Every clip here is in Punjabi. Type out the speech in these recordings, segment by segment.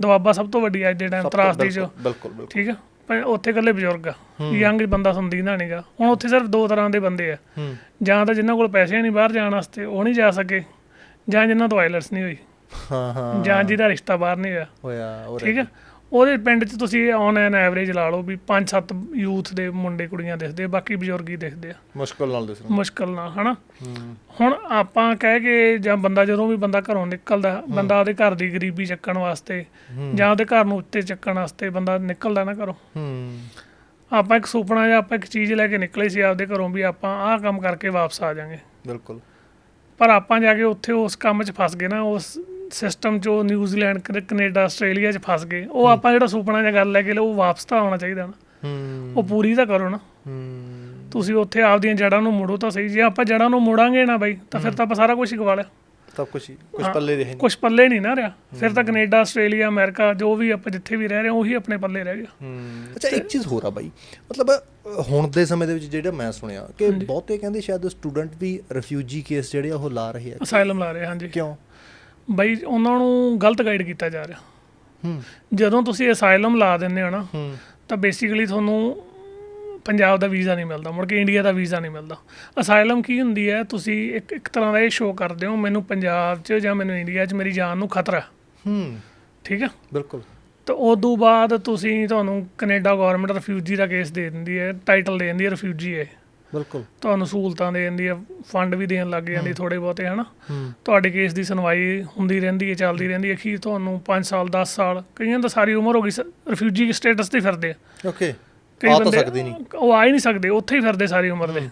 ਦੁਆਬਾ ਸਭ ਤੋਂ ਵੱਡੀ ਅੱਜ ਦੇ ਟਾਈਮ ਤਰਾਸਦੀ ਚ। ਬਿਲਕੁਲ ਬਿਲਕੁਲ ਠੀਕ ਆ? ਪਰ ਉੱਥੇ ਇਕੱਲੇ ਬਜ਼ੁਰਗ ਆ। ਯੰਗ ਬੰਦਾ ਸੁਣਦੀ ਨਾ ਨਹੀਂਗਾ ਹੁਣ ਉੱਥੇ ਸਿਰਫ ਦੋ ਤਰ੍ਹਾਂ ਦੇ ਬੰਦੇ ਆ। ਜਾਂ ਤਾਂ ਜਿਨ੍ਹਾਂ ਕੋਲ ਪੈਸੇ ਨਹੀਂ ਬਾਹਰ ਜਾਣ ਵਾਸਤੇ ਉਹ ਨਹੀਂ ਜਾ ਸਕੇ ਜਾਂ ਜਿਨ੍ਹਾਂ ਤੋਂ ਆਈਲੈਟਸ ਨਹੀਂ ਹੋਈ। ਹਾਂ ਹਾਂ। ਜਾਂ ਜਿਹਦਾ ਰਿਸ਼ਤਾ ਬਾਹਰ ਨਹੀਂ ਹੋਇਆ। ਹੋਇਆ ਠੀਕ ਹੈ ਉਹਦੇ ਪਿੰਡ 'ਚ ਤੁਸੀਂ ਔਨ ਐਨ ਐਵਰੇਜ ਲਾ ਲਓ ਵੀ 5-7 ਯੂਥ ਦੇ ਮੁੰਡੇ ਕੁੜੀਆਂ ਦਿਖਦੇ ਆ ਬਾਕੀ ਬਜ਼ੁਰਗ ਹੀ ਦਿਖਦੇ ਆ। ਮੁਸ਼ਕਲ ਨਾਲ ਦਿਸ ਮੁਸ਼ਕਲ ਨਾਲ ਹਨਾ? ਹੂੰ। ਹੁਣ ਆਪਾਂ ਕਹਿ ਕੇ ਜਾਂ ਬੰਦਾ ਜਦੋਂ ਵੀ ਬੰਦਾ ਘਰੋਂ ਨਿਕਲਦਾ ਬੰਦਾ ਉਹਦੇ ਘਰ ਦੀ ਗਰੀਬੀ ਚੱਕਣ ਵਾਸਤੇ ਜਾਂ ਉਹਦੇ ਘਰ ਨੂੰ ਉੱਤੇ ਚੱਕਣ ਵਾਸਤੇ ਬੰਦਾ ਨਿਕਲਦਾ ਨਾ ਘਰੋਂ। ਹੂੰ। ਆਪਾਂ ਇੱਕ ਸੁਪਨਾ ਜਾਂ ਆਪਾਂ ਇੱਕ ਚੀਜ਼ ਲੈ ਕੇ ਨਿਕਲੇ ਸੀ ਆਪਦੇ ਘਰੋਂ ਵੀ ਆਪਾਂ ਆਹ ਕੰਮ ਕਰਕੇ ਵਾਪਸ ਆ ਜਾਾਂਗੇ। ਬਿਲਕੁਲ। ਪਰ ਆਪਾਂ ਜਾ ਕੇ ਉੱਥੇ ਉਸ ਕੰਮ 'ਚ ਫਸ ਗਏ ਨਾ ਉਸ ਸਿਸਟਮ ਉਹ ਨਿਊਜ਼ੀਲੈਂਡ ਕਨ- ਕੈਨੇਡਾ ਆਸਟ੍ਰੇਲੀਆ 'ਚ ਫਸ ਗਏ ਉਹ ਆਪਾਂ ਜਿਹੜਾ ਸੁਪਨਾ ਜਾਂ ਗੱਲ ਲੈ ਕੇ ਲਓ ਉਹ ਵਾਪਸ ਤਾਂ ਆਉਣਾ ਚਾਹੀਦਾ ਨਾ। ਹੂੰ। ਉਹ ਪੂਰੀ ਤਾਂ ਕਰੋ ਨਾ। ਹੂੰ। ਤੁਸੀਂ ਉੱਥੇ ਆਪਦੀਆਂ ਜੜ੍ਹਾਂ ਨੂੰ ਮੋੜੋ ਤਾਂ ਸਹੀ ਜੇ ਆਪਾਂ ਜੜ੍ਹਾਂ ਨੂੰ ਮੋੜਾਂਗੇ ਨਾ ਬਾਈ ਤਾਂ ਫਿਰ ਤਾਂ ਆਪਾਂ ਸਾਰਾ ਕੁਝ ਹੀ ਗਵਾ ਲਿਆ। ਸਭ ਕੁਝ ਕੁਝ ਪੱਲੇ ਰਹੇ ਕੁਝ ਪੱਲੇ ਨਹੀਂ ਨਾ ਰਿਹਾ। ਫਿਰ ਤਾਂ ਕੈਨੇਡਾ ਆਸਟ੍ਰੇਲੀਆ ਅਮਰੀਕਾ ਜੋ ਵੀ ਆਪਾਂ ਜਿੱਥੇ ਵੀ ਰਹਿ ਰਹੇ ਹਾਂ ਉਹੀ ਆਪਣੇ ਪੱਲੇ ਰਹਿ ਗਿਆ ਹੂੰ। ਅੱਛਾ ਇੱਕ ਚੀਜ਼ ਹੋਰ ਆ ਬਾਈ। ਮਤਲਬ ਅ, ਹੁਣ ਦੇ ਸਮੇਂ ਦੇ ਵਿੱਚ ਜਿਹੜਾ ਮੈਂ ਸੁਣਿਆ ਕਿ ਬਹੁਤੇ ਕਹਿੰਦੇ ਸ਼ਾਇਦ ਸਟੂਡੈਂਟ ਵੀ ਰਿਫਿਊਜੀ ਕੇਸ ਜਿਹੜੇ ਆ ਉਹ ਲਾ ਰਹੇ ਆ। ਅਸਾਈਲਮ ਲਾ ਰਹੇ ਹਾਂਜੀ। ਕਿਉਂ? ਬਾਈ ਉਹਨਾਂ ਨੂੰ ਗਲਤ ਗਾਈਡ ਕੀਤਾ ਜਾ ਰਿਹਾ। ਹੂੰ। ਜਦੋਂ ਤੁਸੀਂ ਅਸਾਈਲਮ ਲਾ ਦਿੰਦੇ ਹੋ ਨਾ ਹੂੰ। ਤਾਂ ਬੇਸਿਕਲੀ ਤੁਹਾਨੂੰ ਪੰਜਾਬ ਦਾ ਵੀਜ਼ਾ ਨਹੀਂ ਮਿਲਦਾ ਮੁੜ ਕੇ ਇੰਡੀਆ ਦਾ ਵੀਜ਼ਾ ਨਹੀਂ ਮਿਲਦਾ। ਅਸਾਈਲਮ ਕੀ ਹੁੰਦੀ ਹੈ ਤੁਸੀਂ ਇੱਕ ਇੱਕ ਤਰ੍ਹਾਂ ਦਾ ਇਹ ਸ਼ੋਅ ਕਰਦੇ ਹੋ ਮੈਨੂੰ ਪੰਜਾਬ 'ਚ ਜਾਂ ਮੈਨੂੰ ਇੰਡੀਆ 'ਚ ਮੇਰੀ ਜਾਨ ਨੂੰ ਖਤਰਾ ਹੈ। ਠੀਕ ਹੈ? ਬਿਲਕੁਲ। ਤਾਂ ਉਦੋਂ ਬਾਅਦ ਤੁਸੀਂ ਤੁਹਾਨੂੰ ਕੈਨੇਡਾ ਗਵਰਨਮੈਂਟ ਰਿਫਿਊਜੀ ਦਾ ਕੇਸ ਦੇ ਦਿੰਦੀ ਹੈ ਟਾਈਟਲ ਦੇ ਦਿੰਦੀ ਹੈ ਰਿਫਿਊਜੀ ਹੈ। ਬਿਲਕੁਲ। ਤੁਹਾਨੂੰ ਸਹੂਲਤਾਂ ਦੇ ਹੈ ਫੰਡ ਵੀ ਦੇਣ ਲੱਗ ਜਾਂਦੀ ਥੋੜੇ ਬਹੁਤੇ ਹਨਾ? ਤੁਹਾਡੇ ਕੇਸ ਦੀ ਸੁਣਵਾਈ ਹੁੰਦੀ ਰਹਿੰਦੀ ਹੈ ਚੱਲਦੀ ਰਹਿੰਦੀ ਹੈ ਕੀ ਤੁਹਾਨੂੰ 5 ਸਾਲ 10 ਸਾਲ ਕਈਆਂ ਦਾ ਸਾਰੀ ਉਮਰ ਹੋ ਗਈ ਰਿਫਿਊਜੀ ਸਟੇਟਸ ਤੇ ਫਿਰਦੇ ਆ। ਓਕੇ। ਕਈ ਬੰਦੇ ਸਕਦੀ ਨਹੀਂ। ਉਹ ਆ ਹੀ ਨਹੀਂ ਸਕਦੇ ਉੱਥੇ ਹੀ ਫਿਰਦੇ ਸਾਰੀ ਉਮਰ ਦੇ।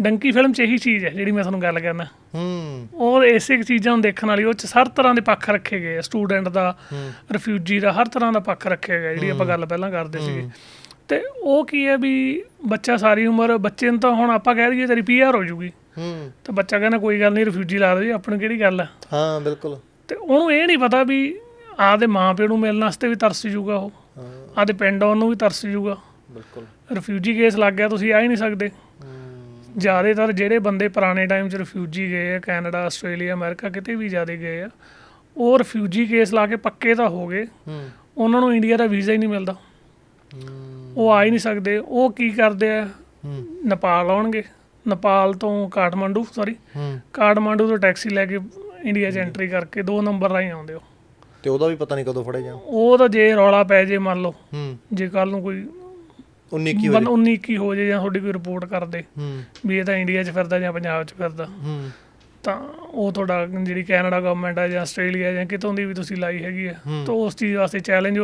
ਡੰਕੀ ਫਿਲਮ 'ਚ ਇਹੀ ਚੀਜ਼ ਹੈ ਜਿਹੜੀ ਮੈਂ ਤੁਹਾਨੂੰ ਗੱਲ ਕਰਨਾ। ਹੂੰ। ਉਹ ਇਸੇ ਚੀਜ਼ਾਂ ਨੂੰ ਦੇਖਣ ਵਾਲੀ ਉਹ 'ਚ ਹਰ ਤਰ੍ਹਾਂ ਦੇ ਪੱਖ ਰੱਖੇ ਗਏ ਸਟੂਡੈਂਟ ਦਾ ਰਿਫਿਊਜੀ ਦਾ ਹਰ ਤਰ੍ਹਾਂ ਦਾ ਪੱਖ ਰੱਖਿਆ ਗਿਆ ਜਿਹੜੀ ਆਪਾਂ ਗੱਲ ਪਹਿਲਾਂ ਕਰਦੇ ਸੀਗੇ। ਤੇ ਉਹ ਕੀ ਹੈ ਵੀ ਬੱਚਾ ਸਾਰੀ ਉਮਰ ਬੱਚੇ ਨੂੰ ਤਾਂ ਹੁਣ ਆਪਾਂ ਕਹਿ ਦਈਏ ਤੇਰੀ ਪੀਆਰ ਹੋ ਜੂਗੀ। ਹੂੰ। ਤੇ ਬੱਚਾ ਕਹਿੰਦਾ ਕੋਈ ਗੱਲ ਨਹੀਂ ਰਿਫਿਊਜੀ ਲਾ ਦਿਓ ਜੀ ਆਪਣੀ ਕਿਹੜੀ ਗੱਲ ਆ? ਹਾਂ ਬਿਲਕੁਲ। ਤੇ ਉਹਨੂੰ ਇਹ ਨਹੀਂ ਪਤਾ ਵੀ ਆਪਦੇ ਮਾਪਿਆਂ ਨੂੰ ਮਿਲਣ ਵਾਸਤੇ ਵੀ ਤਰਸ ਜੂਗਾ ਉਹ। ਹਾਂ। ਆਪਦੇ ਪਿੰਡ ਆਉਣ ਨੂੰ ਵੀ ਤਰਸ ਜੂਗਾ। ਬਿਲਕੁਲ। ਰਿਫਿਊਜੀ ਕੇਸ ਲੱਗ ਗਿਆ ਤੁਸੀਂ ਆ ਹੀ ਨਹੀਂ ਸਕਦੇ। ਜ਼ਿਆਦਾਤਰ ਜਿਹੜੇ ਬੰਦੇ ਪੁਰਾਣੇ ਟਾਈਮ 'ਚ ਰਿਫਿਊਜੀ ਗਏ ਆ ਕੈਨੇਡਾ ਆਸਟ੍ਰੇਲੀਆ ਅਮਰੀਕਾ ਕਿਤੇ ਵੀ ਜ਼ਿਆਦੇ ਗਏ ਆ ਉਹ ਰਿਫਿਊਜੀ ਕੇਸ ਲਾ ਕੇ ਪੱਕੇ ਤਾਂ ਹੋ ਗਏ। ਹੂੰ। ਉਹਨਾਂ ਨੂੰ ਇੰਡੀਆ ਦਾ ਵੀਜ਼ਾ ਹੀ ਨਹੀਂ ਮਿਲਦਾ। ਉਹ ਆ ਹੀ ਨਹੀਂ ਸਕਦੇ। ਉਹ ਕੀ ਕਰਦੇ ਆ? ਨੇਪਾਲ ਆਉਣਗੇ। ਨੇਪਾਲ ਤੋਂ ਕਾਠਮੰਡੂ ਸੌਰੀ ਕਾਠਮੰਡੂ ਤੋਂ ਟੈਕਸੀ ਲੈ ਕੇ ਇੰਡੀਆ 'ਚ ਐਂਟਰੀ ਕਰਕੇ ਦੋ ਨੰਬਰ ਰਾਹੀਂ ਆਉਂਦੇ ਹੋ ਤੇ ਉਹਦਾ ਵੀ ਪਤਾ ਨਹੀਂ ਕਦੋਂ ਫੜੇ ਜਾਣ ਉਹ ਤਾਂ ਜੇ ਰੌਲਾ ਪੈ ਜੇ ਮੰਨ ਲਓ। ਜੇ ਕੱਲ ਨੂੰ ਕੋਈ 19 ਕੀ ਹੋ ਬਨ 19 ਕੀ ਹੋ ਜੇ ਜਾਂ ਤੁਹਾਡੀ ਕੋਈ ਰਿਪੋਰਟ ਕਰਦੇ ਵੀ ਇਹ ਤਾਂ ਇੰਡੀਆ 'ਚ ਫਿਰਦਾ ਜਾਂ ਪੰਜਾਬ 'ਚ ਫਿਰਦਾ। ਤਾਂ ਉਹ ਤੁਹਾਡਾ ਜਿਹੜੀ ਕੈਨੇਡਾ ਗਵਰਨਮੈਂਟ ਹੈ ਜਾਂ ਆਸਟ੍ਰੇਲੀਆ ਜਾਂ ਕਿਤੋਂ ਦੀ ਵੀ ਤੁਸੀਂ ਲਾਈ ਹੈਗੀ ਹੈ। ਤਾਂ ਉਸ ਚੀਜ਼ ਵਾਸਤੇ ਚੈਲੰਜ